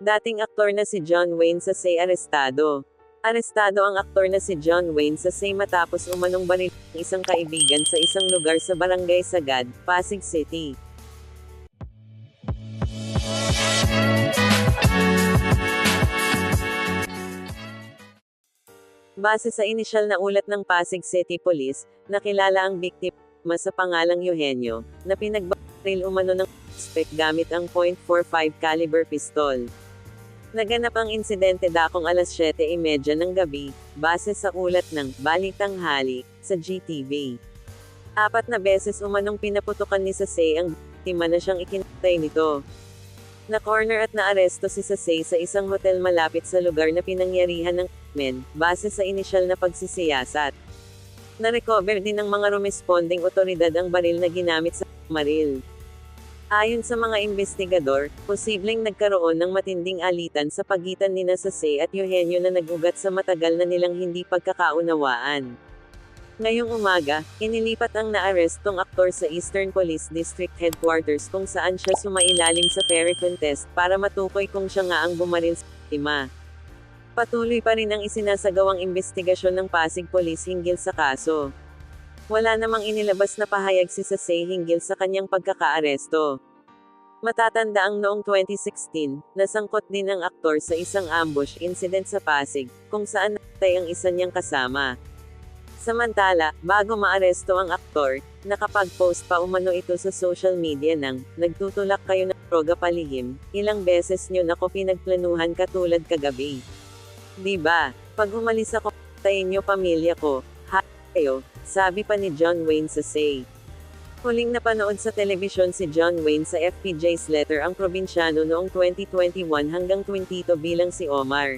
Dating aktor na si John Wayne sa Say arestado. Arestado ang aktor na si John Wayne sa Say matapos umanong baril ng isang kaibigan sa isang lugar sa Barangay Sagad, Pasig City. Base sa inisyal na ulat ng Pasig City Police, nakilala ang biktima sa pangalang Eugenio, na pinagbaril umano ng suspect gamit ang .45 caliber pistol. Naganap ang insidente dakong alas 7.30 ng gabi, base sa ulat ng Balitang Hali, sa GTV. Apat na beses umanong pinaputukan ni Sasay ang biktima na siyang ikinatay nito. Na-corner at naaresto si Sasay sa isang hotel malapit sa lugar na pinangyarihan ng men, base sa inisyal na pagsisiyasat. Na-recover din ng mga rumesponding otoridad ang baril na ginamit sa maril. Ayon sa mga investigador, posibleng nagkaroon ng matinding alitan sa pagitan ni Sasay at Eugenio na nagugat sa matagal na nilang hindi pagkakaunawaan. Ngayong umaga, inilipat ang naarestong aktor sa Eastern Police District Headquarters kung saan siya sumailalim sa Pericon test para matukoy kung siya nga ang bumaril sa biktima. Patuloy pa rin ang isinasagawang investigasyon ng Pasig Police hinggil sa kaso. Wala namang inilabas na pahayag si Sasay hinggil sa kanyang pagkakaaresto. Matatanda ang noong 2016, nasangkot din ang aktor sa isang ambush incident sa Pasig, kung saan natay ang isa niyang kasama. Samantala, bago maaresto ang aktor, nakapag-post pa umano ito sa social media ng, nagtutulak kayo ng droga palihim, ilang beses nyo nako pinagplanuhan katulad kagabi. Diba? Pag umalis ako, tayin nyo pamilya ko, kayo, sabi pa ni John Wayne sa Say. Huling napanood sa telebisyon si John Wayne sa FPJ's letter ang probinsyano noong 2021 hanggang 22 bilang si Omar.